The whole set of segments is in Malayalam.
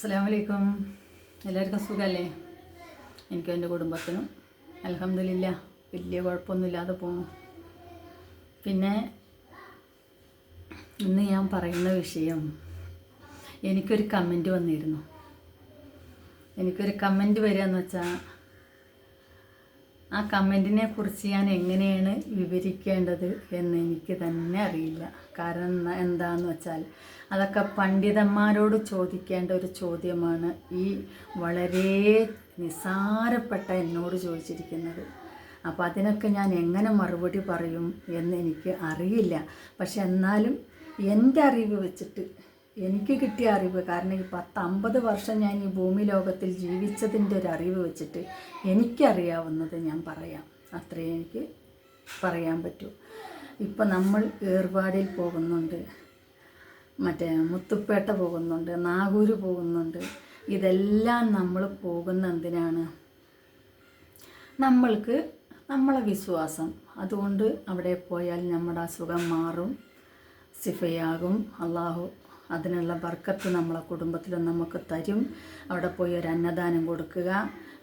അസ്സാം വലൈക്കും എല്ലാവർക്കും സുഖമല്ലേ എനിക്കും എന്റെ കുടുംബത്തിനും അലഹമില്ല വലിയ കുഴപ്പമൊന്നുമില്ലാതെ പോകുന്നു പിന്നെ ഇന്ന് ഞാൻ പറയുന്ന വിഷയം എനിക്കൊരു കമന്റ് വന്നിരുന്നു. എനിക്കൊരു കമന്റ് വരിക എന്ന് വെച്ചാൽ ആ കമന്റിനെ കുറിച്ച് ഞാൻ എങ്ങനെയാണ് വിവരിക്കേണ്ടത് എന്ന് എനിക്ക് തന്നെ അറിയില്ല. കാരണം എന്താന്ന് വെച്ചാൽ അതൊക്കെ പണ്ഡിതന്മാരോട് ചോദിക്കേണ്ട ഒരു ചോദ്യമാണ് ഈ വളരെ നിസാരപ്പെട്ട എന്നോട് ചോദിച്ചിരിക്കുന്നത്. അപ്പോൾ അതിനൊക്കെ ഞാൻ എങ്ങനെ മറുപടി പറയും എന്ന് എനിക്ക് അറിയില്ല. പക്ഷെ എന്നാലും എന്റെ അറിവ് വെച്ചിട്ട് എനിക്ക് കിട്ടിയ അറിവ് കാരണം ഈ പത്ത് അമ്പത് വർഷം ഞാൻ ഈ ഭൂമി ലോകത്തിൽ ജീവിച്ചതിന്റെ ഒരു അറിവ് വെച്ചിട്ട് എനിക്കറിയാവുന്നത് ഞാൻ പറയാം. അത്രേ എനിക്ക് പറയാൻ പറ്റൂ. ഇപ്പം നമ്മൾ ഏർപാടിൽ പോകുന്നുണ്ട് മറ്റേ മുത്തുപ്പേട്ട പോകുന്നുണ്ട് നാഗൂര് പോകുന്നുണ്ട്. ഇതെല്ലാം നമ്മൾ പോകുന്ന എന്തിനാണ്? നമ്മൾക്ക് നമ്മളെ വിശ്വാസം. അതുകൊണ്ട് അവിടെ പോയാൽ നമ്മുടെ അസുഖം മാറും സിഫയാകും അള്ളാഹു അതിനുള്ള ബർക്കത്ത് നമ്മളെ കുടുംബത്തിൽ നമുക്ക് തരും. അവിടെ പോയി ഒരു അന്നദാനം കൊടുക്കുക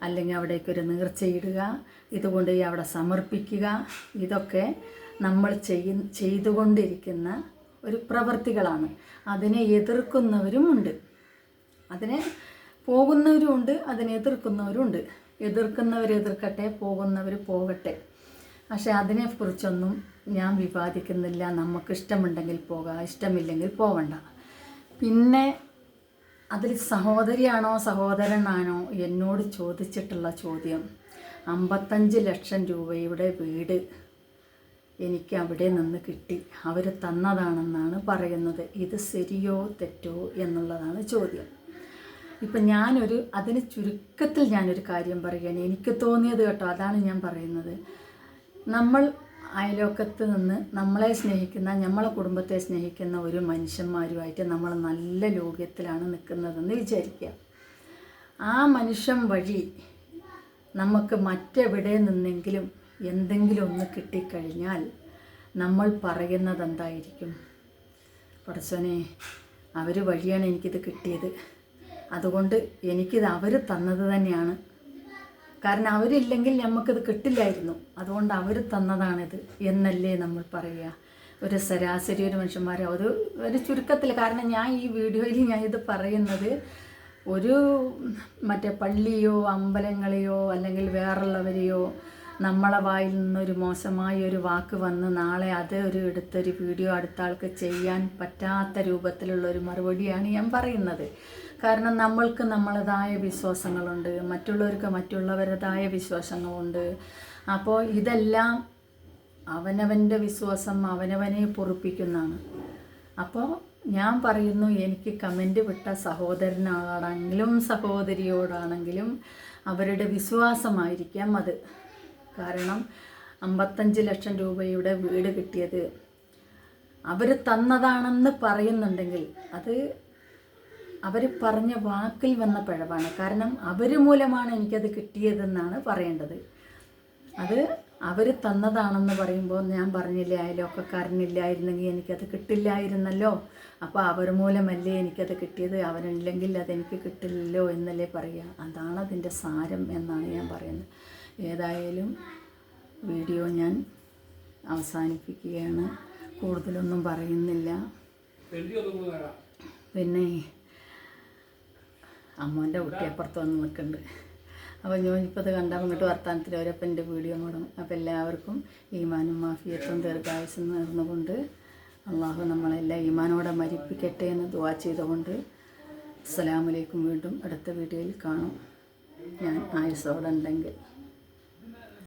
അല്ലെങ്കിൽ അവിടേക്ക് ഒരു നേർച്ചയിടുക ഇതുകൊണ്ട് ഈ അവിടെ സമർപ്പിക്കുക. ഇതൊക്കെ നമ്മൾ ചെയ്യ ചെയ്തുകൊണ്ടിരിക്കുന്ന ഒരു പ്രവൃത്തികളാണ് അതിനെ എതിർക്കുന്നവരുമുണ്ട് അതിനെ പോകുന്നവരുമുണ്ട് അതിനെ എതിർക്കുന്നവരുമുണ്ട് എതിർക്കുന്നവർ എതിർക്കട്ടെ പോകുന്നവർ പോകട്ടെ. പക്ഷെ അതിനെക്കുറിച്ചൊന്നും ഞാൻ വിവാദിക്കുന്നില്ല. നമുക്ക് ഇഷ്ടമുണ്ടെങ്കിൽ പോകാം ഇഷ്ടമില്ലെങ്കിൽ പോവണ്ട. പിന്നെ അതിൽ സഹോദരിയാണോ സഹോദരനാണോ എന്നോട് ചോദിച്ചിട്ടുള്ള ചോദ്യം. അമ്പത്തഞ്ച് ലക്ഷം രൂപയുടെ വീട് എനിക്ക് അവിടെ നിന്ന് കിട്ടി. അവർ തന്നതാണെന്നാണ് പറയുന്നത്. ഇത് ശരിയോ തെറ്റോ എന്നുള്ളതാണ് ചോദ്യം. ഇപ്പം ഞാനൊരു അതിന് ചുരുക്കത്തിൽ ഞാനൊരു കാര്യം പറയുകയാണ്. എനിക്ക് തോന്നിയത് കേട്ടോ അതാണ് ഞാൻ പറയുന്നത്. നമ്മൾ അയലോക്കത്ത് നിന്ന് നമ്മളെ സ്നേഹിക്കുന്ന നമ്മളെ കുടുംബത്തെ സ്നേഹിക്കുന്ന ഒരു മനുഷ്യന്മാരുമായിട്ട് നമ്മൾ നല്ല ലോകത്തിലാണ് നിൽക്കുന്നതെന്ന് വിചാരിക്കുക. ആ മനുഷ്യൻ വഴി നമുക്ക് മറ്റെവിടെ നിന്നെങ്കിലും എന്തെങ്കിലും ഒന്ന് കിട്ടിക്കഴിഞ്ഞാൽ നമ്മൾ പറയുന്നത് എന്തായിരിക്കും? പടച്ചോനെ അവർ വഴിയാണ് എനിക്കിത് കിട്ടിയത്. അതുകൊണ്ട് എനിക്കിത് അവർ തന്നത് തന്നെയാണ്. കാരണം അവരില്ലെങ്കിൽ നമുക്കിത് കിട്ടില്ലായിരുന്നു. അതുകൊണ്ട് അവർ തന്നതാണിത് എന്നല്ലേ നമ്മൾ പറയുക. ഒരു ശരാശരി ഒരു മനുഷ്യന്മാരെ ഒരു ഒരു ചുരുക്കത്തിൽ കാരണം ഞാൻ ഈ വീഡിയോയിൽ ഞാൻ ഇത് പറയുന്നത് ഒരു മറ്റേ പള്ളിയോ അമ്പലങ്ങളെയോ അല്ലെങ്കിൽ വേറുള്ളവരെയോ നമ്മളെ വായിൽ നിന്നൊരു മോശമായ ഒരു വാക്ക് വന്ന് നാളെ അത് ഒരു എടുത്തൊരു വീഡിയോ അടുത്ത ആൾക്ക് ചെയ്യാൻ പറ്റാത്ത രൂപത്തിലുള്ള ഒരു മറുപടിയാണ് ഞാൻ പറയുന്നത്. കാരണം നമ്മൾക്ക് നമ്മളതായ വിശ്വാസങ്ങളുണ്ട് മറ്റുള്ളവർക്ക് മറ്റുള്ളവരതായ വിശ്വാസങ്ങളുണ്ട്. അപ്പോൾ ഇതെല്ലാം അവനവന്റെ വിശ്വാസം അവനവനെ പൊറുപ്പിക്കുന്നതാണ്. അപ്പോൾ ഞാൻ പറയുന്നു എനിക്ക് കമന്റ് വിട്ട സഹോദരനാണെങ്കിലും സഹോദരിയോടാണെങ്കിലും അവരുടെ വിശ്വാസമായിരിക്കാം അത്. കാരണം അമ്പത്തഞ്ച് ലക്ഷം രൂപയുടെ വീട് കിട്ടിയത് അവർ തന്നതാണെന്ന് പറയുന്നുണ്ടെങ്കിൽ അത് അവർ പറഞ്ഞ വാക്കിൽ വന്ന പിഴവാണ്. കാരണം അവർ മൂലമാണ് എനിക്കത് കിട്ടിയതെന്നാണ് പറയേണ്ടത്. അത് അവർ തന്നതാണെന്ന് പറയുമ്പോൾ ഞാൻ പറഞ്ഞില്ലേ അയലോക്കക്കാരനില്ലായിരുന്നെങ്കിൽ എനിക്കത് കിട്ടില്ലായിരുന്നല്ലോ. അപ്പോൾ അവർ മൂലമല്ലേ എനിക്കത് കിട്ടിയത്? അവരില്ലെങ്കിൽ അതെനിക്ക് കിട്ടില്ലല്ലോ എന്നല്ലേ പറയുക. അതാണ് അതിന്റെ സാരം എന്നാണ് ഞാൻ പറയുന്നത്. ഏതായാലും വീഡിയോ ഞാൻ അവസാനിപ്പിക്കുകയാണ്. കൂടുതലൊന്നും പറയുന്നില്ല. പിന്നെ അമ്മോന്റെ കുട്ടി അപ്പുറത്ത് വന്ന് നിൽക്കുന്നുണ്ട്. അപ്പോൾ ഇത് കണ്ടാൽ ഇങ്ങോട്ട് വർത്താനത്തിൽ അവരപ്പം എന്റെ വീഡിയോ മുടങ്ങും അപ്പോൾ എല്ലാവർക്കും ഈമാനും മാഫിയത്തും ദീർഘായുസം നേർന്നുകൊണ്ട് അള്ളാഹു നമ്മളെല്ലാം ഈമാനോടെ മരിപ്പിക്കട്ടെ എന്ന് ദുവാ ചെയ്തുകൊണ്ട് അസ്സലാമലൈക്കും വീണ്ടും അടുത്ത വീഡിയോയിൽ കാണും. ഞാൻ ആയുസോടെ ഉണ്ടെങ്കിൽ.